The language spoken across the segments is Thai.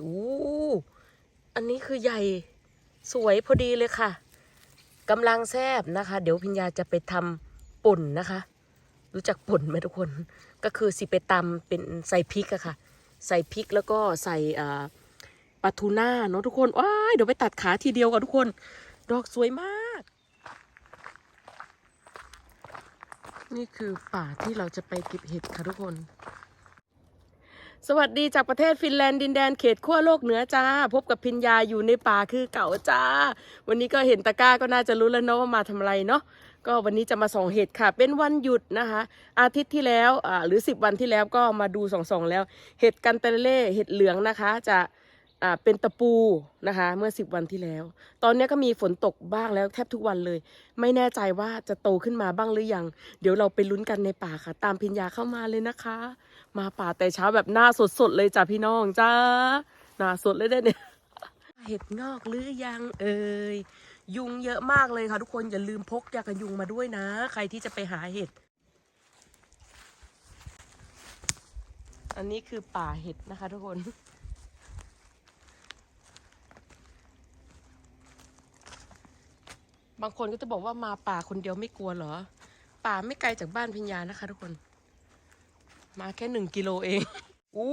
โอ้อันนี้คือใหญ่สวยพอดีเลยค่ะกำลังแซบนะคะ เดี๋ยวพิญญาจะไปทำป่นนะคะ รู้จักป่นไหมทุกคน ก็คือสิไปตำเป็นใส่พริกอะค่ะ ใส่พริกแล้วก็ใส่ปลาทูน่าเนาะทุกคนว้ายเดี๋ยวไปตัดขาทีเดียวกันทุกคน ดอกสวยมาก นี่คือป่าที่เราจะไปเก็บเห็ดค่ะทุกคน สวัสดีจากประเทศฟินแลนด์ดินแดนเขตขั้วโลกเหนือจ้า พบกับพิญญาอยู่ในป่าคือเก่าจ้า วันนี้ก็เห็นตะก้าก็น่าจะรู้แล้วเนาะว่ามาทำอะไรเนาะก็วันนี้จะมาส่องเห็ดค่ะ เป็นวันหยุดนะคะ อาทิตย์ที่แล้วอ่าหรือ 10 วันที่แล้วก็มาดูส่องๆแล้ว เห็ดกันเตเล่เห็ดเหลืองนะคะ จะอ่าเป็นตะปูนะคะ เมื่อ 10 วันที่แล้ว ตอนนี้ก็มีฝนตกบ้างแล้วแทบทุกวันเลย ไม่แน่ใจว่าจะโตขึ้นมาบ้างหรือยัง เดี๋ยวเราไปลุ้นกันในป่าค่ะ ตามพิญญาเข้ามาเลยนะคะ มาป่าแต่เช้าแบบหน้าสดๆเลยจ้ะพี่น้องจ้าหน้าสดเลยได้เนี่ย เห็ดงอกหรือยังเอ่ยยุงเยอะมากเลยค่ะทุกคนอย่าลืมพกยากันยุงมาด้วยนะ ใครที่จะไปหาเห็ด อันนี้คือป่าเห็ดนะคะทุกคนบางคนก็จะบอกว่ามาป่าคนเดียวไม่กลัวเหรอ ป่าไม่ไกลจากบ้านพิญญานะคะทุกคน มาแค่หนึ่งกิโลเองอู้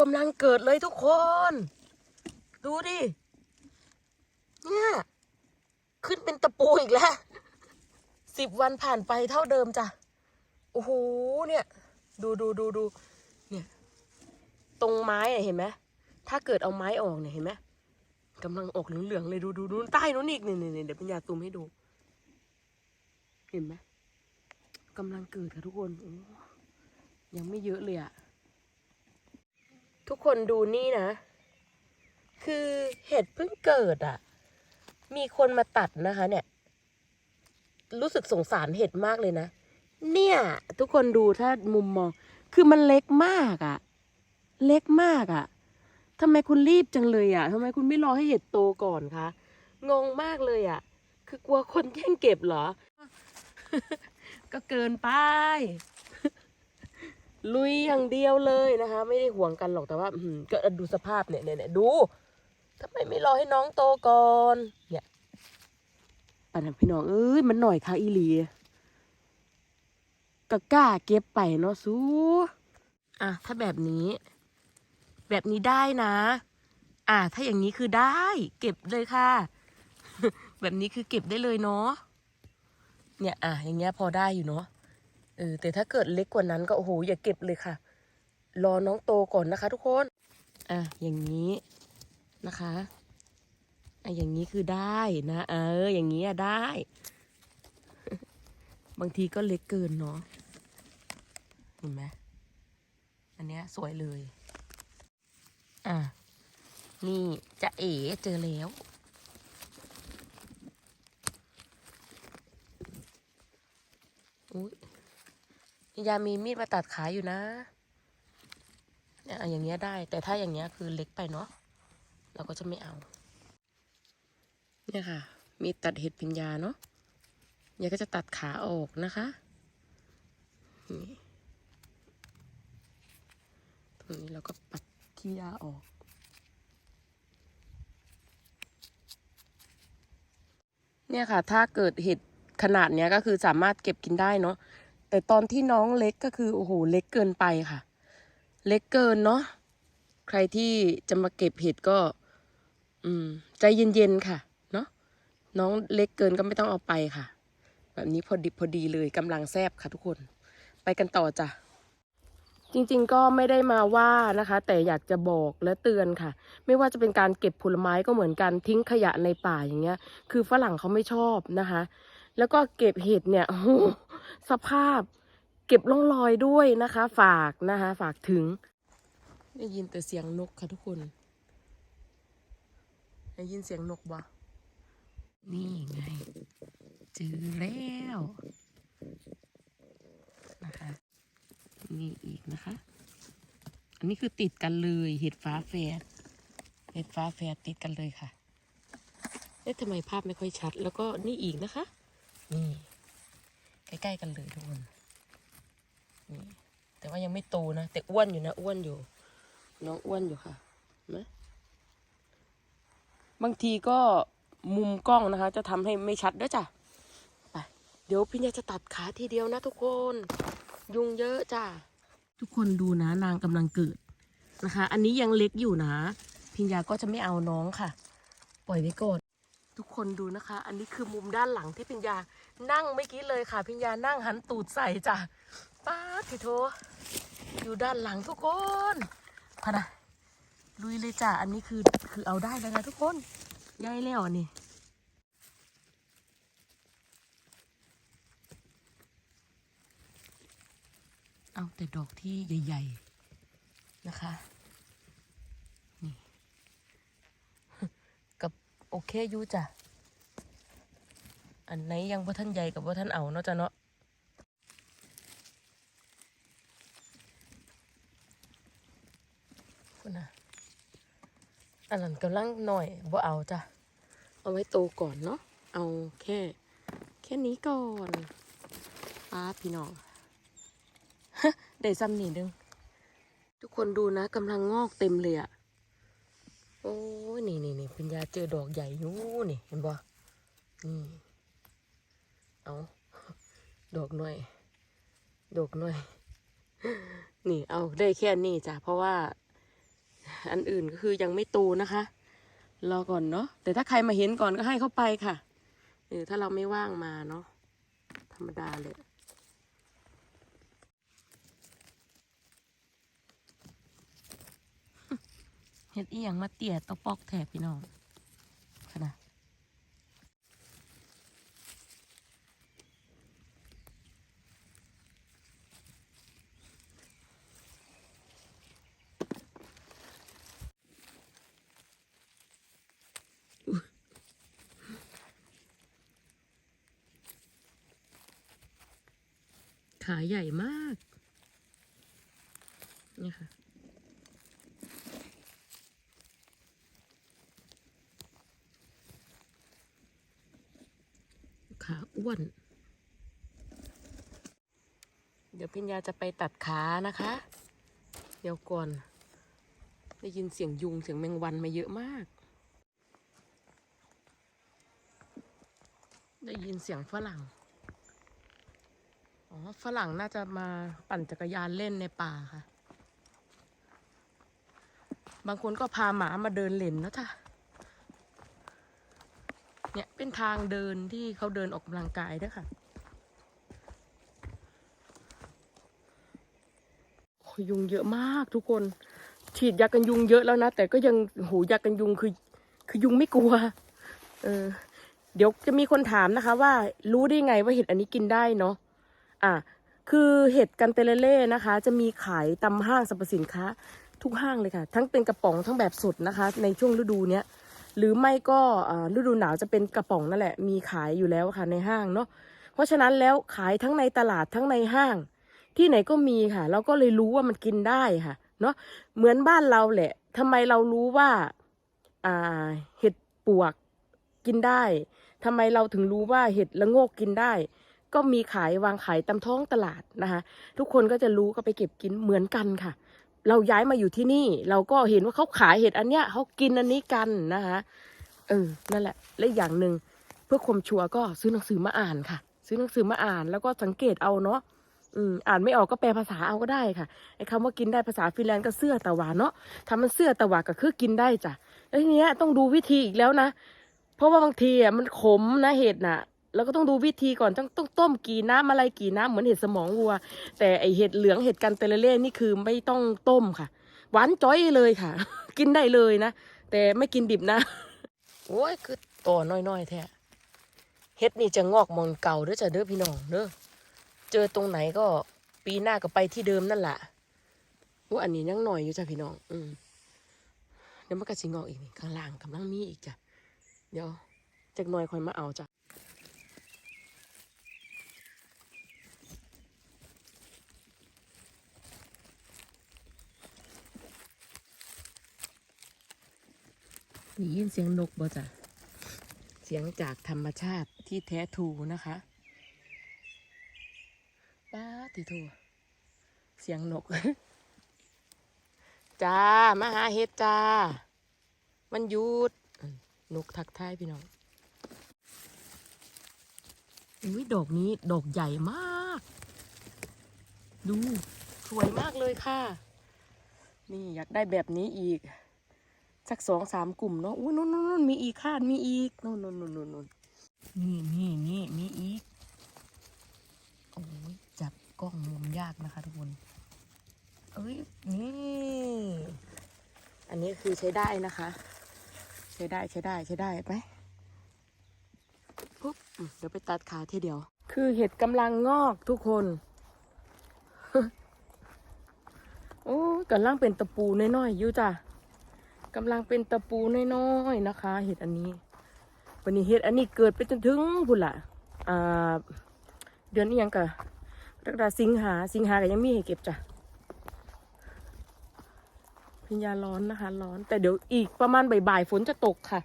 กำลังเกิดเลยทุกคน ดูดิ เนี่ย ขึ้นเป็นตะปูอีกแล้วสิบวันผ่านไปเท่าเดิมจ้ะ โอ้โห เนี่ย ดูดูดูดู เนี่ย ตรงไม้เห็นไหม ถ้าเกิดเอาไม้ออกเนี่ยเห็นไหมกำลังออกเหลืองๆเลยดูดูดูใต้นู้นอีกนี่นี่นี่เดี๋ยวปัญญาตูมให้ดู เห็นไหมกำลังเกิดค่ะทุกคนโอ้ ยังไม่เยอะเลยอะทุกคนดูนี่นะ คือเห็ดเพิ่งเกิดอะมีคนมาตัดนะคะ เนี่ย รู้สึกสงสารเห็ดมากเลยนะ เนี่ย ทุกคนดูถ้ามุมมอง คือมันเล็กมากอะเล็กมากอะทำไมคุณรีบจังเลยอะทำไมคุณไม่รอให้เห็ดโตก่อนคะ งงมากเลยอะคือกลัวคนแย่งเก็บเหรอ ก็เกินไป ลุยอย่างเดียวเลยนะคะ ไม่ได้ห่วงกันหรอกแต่ว่าอืมก็ดูสภาพเนี่ยเนี่ยเนี่ยดูทำไมไม่รอให้น้องโตก่อนเนี่ยปันนะพี่น้องเอ้ยมันหน่อยค่ะอีหลีก็กล้าเก็บไปเนาะสูอะถ้าแบบนี้ แบบนี้ได้นะ อะถ้าอย่างนี้คือได้ เก็บเลยค่ะ แบบนี้คือเก็บได้เลยเนาะเนี่ย อะอย่างเงี้ยพอได้อยู่เนาะ เออแต่ถ้าเกิดเล็กกว่านั้นก็โอ้โหอย่าเก็บเลยค่ะ รอน้องโตก่อนนะคะ ทุกคน อะอย่างนี้นะคะอะอย่างนี้คือได้นะเออ อย่างนี้อะได้ บางทีก็เล็กเกินเนาะเห็นไหมอันเนี้ยสวยเลย อะนี่จะเอ๋เจอแล้ว ยามีมีดมาตัดขาอยู่นะเนี่ยอย่างเงี้ยได้ แต่ถ้าอย่างเงี้ยคือเล็กไปเนาะเราก็จะไม่เอา เนี่ยค่ะ มีตัดเห็ดพิญญาเนาะยายก็จะตัดขาออกนะคะนี่ตรงนี้เราก็ปัดขี้ยาออกเนี่ยค่ะ ถ้าเกิดเห็ดขนาดเนี้ยก็คือสามารถเก็บกินได้เนาะ แต่ตอนที่น้องเล็กก็คือโอ้โหเล็กเกินไปค่ะ เล็กเกินเนาะใครที่จะมาเก็บเห็ดก็ อืม ใจเย็นๆค่ะ เนาะน้องเล็กเกินก็ไม่ต้องเอาไปค่ะ แบบนี้พอดิบพอดีเลยกำลังแซบค่ะทุกคน ไปกันต่อจ้ะจริงๆก็ไม่ได้มาว่านะคะ แต่อยากจะบอกและเตือนค่ะ ไม่ว่าจะเป็นการเก็บผลไม้ก็เหมือนกันทิ้งขยะในป่าอย่างเงี้ย คือฝรั่งเขาไม่ชอบนะคะ แล้วก็เก็บเห็ดเนี่ยสภาพ เก็บร่องรอยด้วยนะคะ ฝากนะคะ ฝากถึง ได้ยินแต่เสียงนกค่ะทุกคน ได้ยินเสียงนกบ่นี่ไงเจอแล้วนะคะนี่อีกนะคะ อันนี้คือติดกันเลยเห็ดฟ้าแฝดเห็ดฟ้าแฝดติดกันเลยค่ะเอ๊ะทำไมภาพไม่ค่อยชัด แล้วก็นี่อีกนะคะ นี่ ใกล้ๆกันเลยทุกคนนี่แต่ว่ายังไม่โตนะ แต่อ้วนอยู่นะ อ้วนอยู่ น้องอ้วนอยู่ค่ะเห็นไหมบางทีก็มุมกล้องนะคะ จะทำให้ไม่ชัดด้วยจ้ะไปเดี๋ยวพี่เนี่ยจะตัดขาทีเดียวนะทุกคน ยุงเยอะจ้ะทุกคนดูนะ นางกำลังเกิดนะคะ อันนี้ยังเล็กอยู่นะ พิญญาก็จะไม่เอาน้องค่ะ ปล่อยไว้ก่อน ทุกคนดูนะคะ อันนี้คือมุมด้านหลังที่พิญญานั่งเมื่อกี้เลยค่ะ พิญญานั่งหันตูดใส่จ้ะป้าทิโทอยู่ด้านหลังทุกคนพะนะลุยเลยจ้ะอันนี้คือคือเอาได้แล้วนะทุกคนย้ายแล้วอันนี่เอาแต่ดอกที่ใหญ่ ๆ นะคะ นี่ กับ โอเคอยู่จ้ะ อันไหนยังพ่ท่านใหญ่กับพ่ท่านเอาเนาะจ้ะเนาะคุณนะอันนั้นกำลังหน่อยบ่เอาจ้ะ เอาไว้โตก่อนเนาะ เอาแค่ แค่นี้ก่อนป้าพี่น้องได้ซ้ำนี่นึง ทุกคนดูนะกำลังงอกเต็มเลยอะ อ้นี่นี่นี่ปัญญาเจอดอกใหญ่อยู่นี่เห็นบ่นี่เอาดอกหน่อย ดอกหน่อย นี่เอาได้แค่นี้จ้ะเพราะว่า อันอื่นก็คือยังไม่โตนะคะรอก่อนเนาะแต่ถ้าใครมาเห็นก่อนก็ให้เข้าไปค่ะเออถ้าเราไม่ว่างมาเนาะธรรมดาเลย เฮ็ดอียงมาเตี่ยตะปอกแถบพี่น้องขนาดขาใหญ่มาก นี่ค่ะ ขาอ้วน เดี๋ยว พิญญาจะไปตัดขานะคะ เดี๋ยวก่อน ได้ยินเสียงยุงเสียงแมงวันมาเยอะมาก ได้ยินเสียงฝรั่ง อ๋อ ฝรั่งน่าจะมาปั่นจักรยานเล่นในป่าค่ะ บางคนก็พาหมามาเดินเล่นนะจ๊ะเนี่ยเป็นทางเดินที่เขาเดินออกกำลังกายด้วยค่ะโอ้ ยยุงเยอะมากทุกคน ฉีดยากันยุงเยอะแล้วนะ แต่ก็ยังโหยากันยุงคือ คือยุงไม่กลัว เออ เดี๋ยวจะมีคนถามนะคะ ว่ารู้ได้ไงว่าเห็ดอันนี้กินได้เนาะอะคือเห็ดกันเตเลเล่นะคะ จะมีขายตามห้างสรรพสินค้า ทุกห้างเลยค่ะ ทั้งเป็นกระป๋องทั้งแบบสดนะคะ ในช่วงฤดูเนี้ยหรือไม่ก็ฤดูหนาวจะเป็นกระป๋องนั่นแหละ มีขายอยู่แล้วค่ะในห้างเนาะเพราะฉะนั้นแล้วขายทั้งในตลาดทั้งในห้าง ที่ไหนก็มีค่ะ เราก็เลยรู้ว่ามันกินได้ค่ะ เนาะเหมือนบ้านเราแหละทำไมเรารู้ว่าอ่าเห็ดปวกกินได้ทำไมเราถึงรู้ว่าเห็ดละโงกกินได้ ก็มีขายวางขายตามท้องตลาดนะคะ ทุกคนก็จะรู้ก็ไปเก็บกินเหมือนกันค่ะ เราย้ายมาอยู่ที่นี่ เราก็เห็นว่าเขาขายเห็ดอันเนี้ยเขากินอันนี้กันนะคะเออนั่นแหละและอีกอย่างหนึ่งเพื่อความชัวร์ก็ซื้อหนังสือมาอ่านค่ะ ซื้อหนังสือมาอ่านแล้วก็สังเกตเอาเนาะ อืมอ่านไม่ออกก็แปลภาษาเอาก็ได้ค่ะไอ้คำว่ากินได้ภาษาฟินแลนด์ก็เสื้อตะวานเนาะถ้ามันเสื้อตะวานก็คือกินได้จ้ะแล้วทีเนี้ยต้องดูวิธีอีกแล้วนะ เพราะว่าบางทีอะมันขมนะเห็ดน่ะแล้วก็ต้องดูวิธีก่อนต้องต้องต้มกี่น้ำอะไรกี่น้ำเหมือนเห็ดสมองวัว แต่ไอเห็ดเหลืองเห็ดกันเตลเล่นี่คือไม่ต้องต้มค่ะหวานจ้อยเลยค่ะ กินได้เลยนะ แต่ไม่กินดิบนะ โอ้ยคือตัวน้อยๆแท้เห็ดนี่จะงอกมองเก่าเด้อจ้ะเด้อพี่น้องเด้อ เจอตรงไหนก็ปีหน้าก็ไปที่เดิมนั่นแหละโอ้อันนี้ยังหน่อยอยู่จ้ะพี่น้อง อืมเดี๋ยวมันก็สิงอกอีกนี่ข้างล่างกำลังมีอีกจ้ะ เดี๋ยวจากหน่อยคอยมาเอาจ้ะได้ยินเสียงนกบ่จ้ะ เสียงจากธรรมชาติที่แท้ทรูนะคะป้า ติโทเสียงนก จ้า มาหาเห็ดจ้า มันหยุด นกทักทายพี่น้องอุ้ยดอกนี้ดอกใหญ่มาก ดู สวยมากเลยค่ะ นี่อยากได้แบบนี้อีก สักสองสามกลุ่มเนาะอุ้ยนู่นนู่นนู่นมีอีกค่ะมีอีกนู่นนู่นนู่นนู่นนู่นนี่นี่นี่มีอีกอ้ยจับ กล้องมุมยากนะคะทุกคนเอ้ยนี่ อันนี้คือใช้ได้นะคะ ใช้ได้ใช้ได้ใช้ได้ไหมปุ๊บเดี๋ยวไปตัดขาทีเดียว คือเห็ดกำลังงอกทุกคนโอ้กำลังเป็นตะปูน้อยๆอยู่จ้ะกำลังเป็นตะปูน้อยๆนะคะ เห็ดอันนี้ วันนี้เห็ดอันนี้เกิดไปจนถึงพุ่นละอ่าเดือนนี้ยังกะ รักดาสิงหาสิงหาก็ยังมีให้เก็บจ้ะพิญญาร้อนนะคะ ร้อน แต่เดี๋ยวอีกประมาณบ่ายๆฝนจะตกค่ะ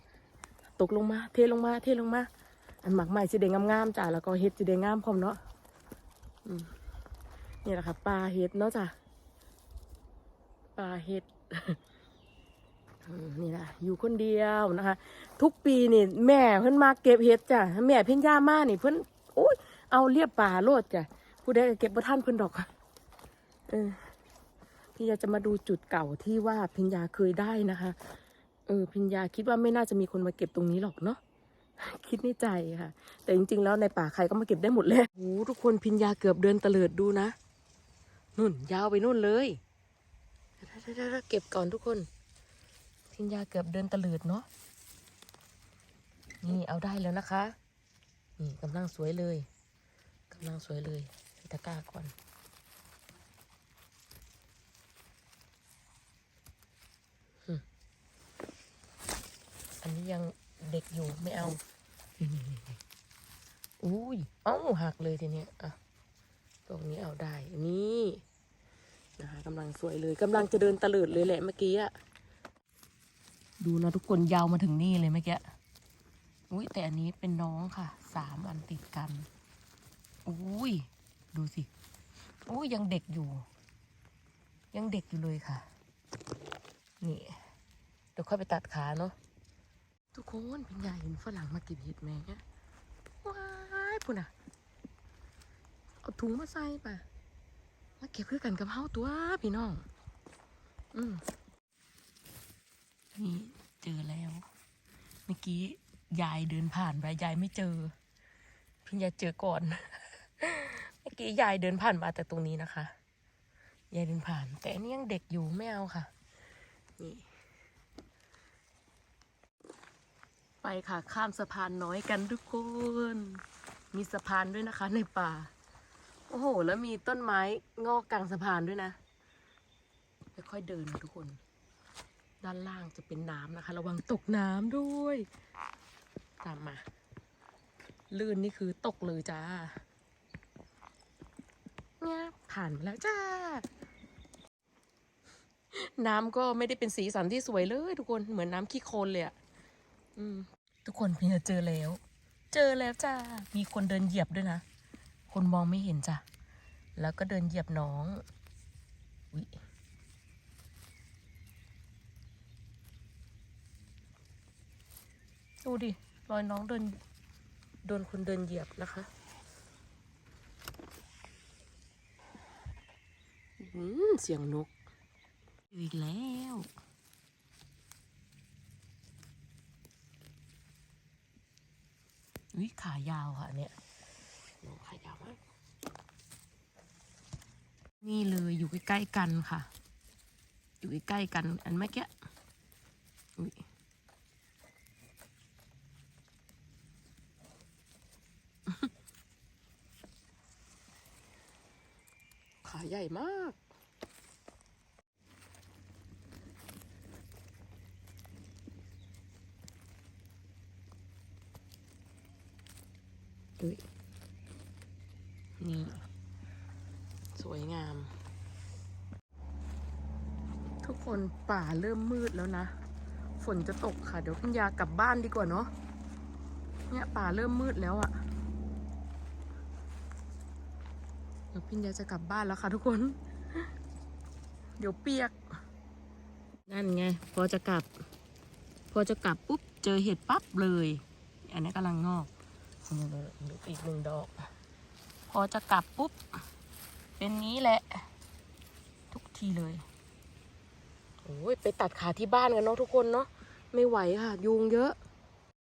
ตกลงมา เทลงมา เทลงมา อันหมักใหม่สีแดงงามๆจ้ะแล้วก็เห็ดสีแดงงามพร้อมเนาะนี่แหละค่ะปลาเห็ดเนาะจ้ะปลาเห็ดนี่แหละอยู่คนเดียวนะคะ ทุกปีนี่แม่เพิ่นมาเก็บเห็ดจ้ะแม่เพิ่นย่ามานี่เพิ่นโอ้ยเอาเรียบป่าโลดจ้ะ ผู้ใดก็เก็บบ่ท่านเพิ่นดอกเออพี่ยาจะมาดูจุดเก่าที่ว่าพิญญาเคยได้นะคะ เออพิญญาคิดว่าไม่น่าจะมีคนมาเก็บตรงนี้หรอกเนาะคิดในใจค่ะ แต่จริง ๆ แล้วในป่าใครก็มาเก็บได้หมดเลยโอ้โหทุกคนพิญญาเกือบเดินเตลิดดูนะนุ่น ยาวไปนู่นเลยเดี๋ยวๆๆเก็บก่อนทุกคน พิญญาเกือบเดินเตลิดเนาะนี่เอาได้แล้วนะคะ นี่กำลังสวยเลยกำลังสวยเลย ตะกร้าก่อนอันนี้ยังเด็กอยู่ไม่เอานี่ๆๆอุ้ยเอ้าหักเลยทีเนี้ยอะตรงนี้เอาได้นี่นะคะกำลังสวยเลยกำลังจะเดินตะเลิดเลยแหละเมื่อกี้อะดูนะทุกคนยาวมาถึงนี่เลยเมื่อกี้อุ้ยแต่อันนี้เป็นน้องค่ะ สามอันติดกันอุ้ย ดูสิอุ้ยยังเด็กอยู่ ยังเด็กอยู่เลยค่ะ นี่เดี๋ยวค่อยไปตัดขาเนาะทุกคนเป็นยายเห็นฝรั่งมาเก็บเห็ดแม่เนี่ยว้ายพุ่นอะ เอาถุงมาใส่ป่ะมาเก็บคือกันกับเฮาตัวพี่น้อง อืมนี่เจอแล้ว เมื่อกี้ยายเดินผ่านไปยายไม่เจอ พี่ยายเจอก่อนเมื่ อกี้ยายเดินผ่านมาแต่ตรงนี้นะคะ ยายเดินผ่าน แต่อันนี้ยังเด็กอยู่ไม่เอาค่ะ นี่ ไปค่ะข้ามสะพานน้อยกันทุกคน มีสะพานด้วยนะคะ ในป่า โอ้โห แล้วมีต้นไม้งอกกลางสะพานด้วยนะค่อยๆเดินทุกคน ด้านล่างจะเป็นน้ำนะคะ ระวังตกน้ำด้วย ตามมา ลื่นนี่คือตกเลยจ้า เนี่ยผ่านมาแล้วจ้า น้ำก็ไม่ได้เป็นสีสันที่สวยเลยทุกคนเหมือนน้ำขี้โคลนเลยอะทุกคนพี่จะเจอแล้ว เจอแล้วจ้า มีคนเดินเหยียบด้วยนะ คนมองไม่เห็นจ้ะ แล้วก็เดินเหยียบน้องอุ๊ยดูดิ รอยน้องเดิน โดนคนเดินเหยียบนะคะ อืม เสียงนกอีกแล้ววิขายาวค่ะเนี่ยโอ้ขายาวมากนี่เลยอยู่ใกล้ๆกันค่ะ อยู่ใกล้ๆกันอันเมื่อกี้อุ๊ยขาใหญ่มาก อุ๊ยนี่ สวยงาม ทุกคน ป่าเริ่มมืดแล้วนะ ฝนจะตกค่ะ เดี๋ยวพิญญากลับบ้านดีกว่าเนาะ เนี่ยป่าเริ่มมืดแล้วอะเดี๋ยวพิญญาจะกลับบ้านแล้วค่ะทุกคน เดี๋ยวเปียก นั่นไง พอจะกลับ พอจะกลับปุ๊บเจอเห็ดปั๊บเลย อันนี้กำลังงอกดูอีกหนึ่งดอก พอจะกลับปุ๊บ เป็นนี้แหละ ทุกทีเลย โอ้ยไปตัดขาที่บ้านกันเนาะทุกคนเนาะไม่ไหวค่ะ ยุงเยอะ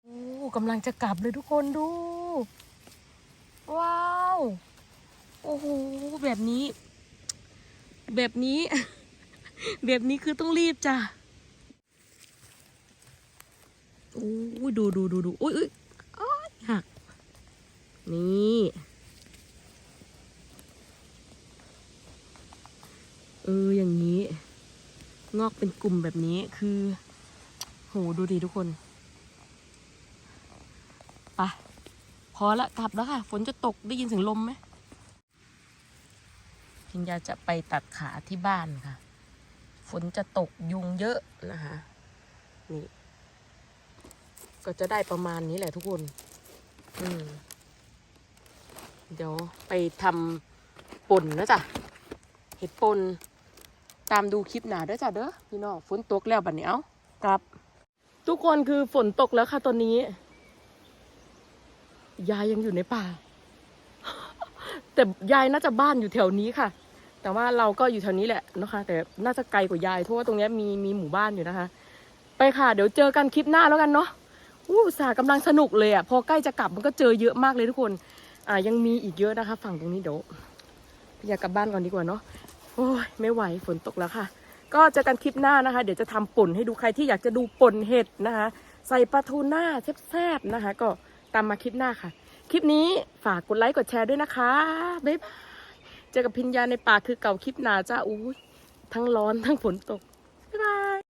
โอ้กำลังจะกลับเลยทุกคนดู ว้าว โอ้โหแบบนี้ แบบนี้ แบบนี้คือต้องรีบจ้ะโอ้ยดูดูดูดูอุ้ยอุ้ยอ้ายหัก นี่เอออย่างนี้ งอกเป็นกลุ่มแบบนี้คือ โหดูดิทุกคนปะพอละกลับแล้วค่ะ ฝนจะตกได้ยินเสียงลมไหมพิญญาจะไปตัดขาที่บ้านค่ะ ฝนจะตกยุงเยอะนะคะนี่ ก็จะได้ประมาณนี้แหละทุกคน อืม เดี๋ยวไปทำป่นนะจ๊ะ เห็ดป่น ตามดูคลิปหนาด้วยจ้ะเด้อพี่น้องฝนตกแล้วบัดนี้เอ้ากลับ ทุกคนคือฝนตกแล้วค่ะตอนนี้ ยายยังอยู่ในป่า แต่ยายน่าจะบ้านอยู่แถวนี้ค่ะ แต่ว่าเราก็อยู่แถวนี้แหละนะคะ แต่น่าจะไกลกว่ายายเพราะว่าตรงนี้มีมีหมู่บ้านอยู่นะคะ ไปค่ะ เดี๋ยวเจอกันคลิปหน้าแล้วกันเนาะอู้สากำลังสนุกเลยอะพอใกล้จะกลับมันก็เจอเยอะมากเลยทุกคน อ่ายังมีอีกเยอะนะคะ ฝั่งตรงนี้เดี๋ยวพี่อยากกลับบ้านก่อนดีกว่าเนาะ โอ้ยไม่ไหวฝนตกแล้วค่ะ ก็เจอกันคลิปหน้านะคะ เดี๋ยวจะทำป่นให้ดูใครที่อยากจะดูป่นเห็ดนะคะ ใส่ปลาทูน่าแซ่บๆนะคะ ก็ตามมาคลิปหน้าค่ะ คลิปนี้ฝากกดไลค์กดแชร์ด้วยนะคะบ๊ายบายเจอกับพิญญาในป่าคือเก่าคลิปหนาจ้าอุ้ยทั้งร้อนทั้งฝนตกบ๊ายบาย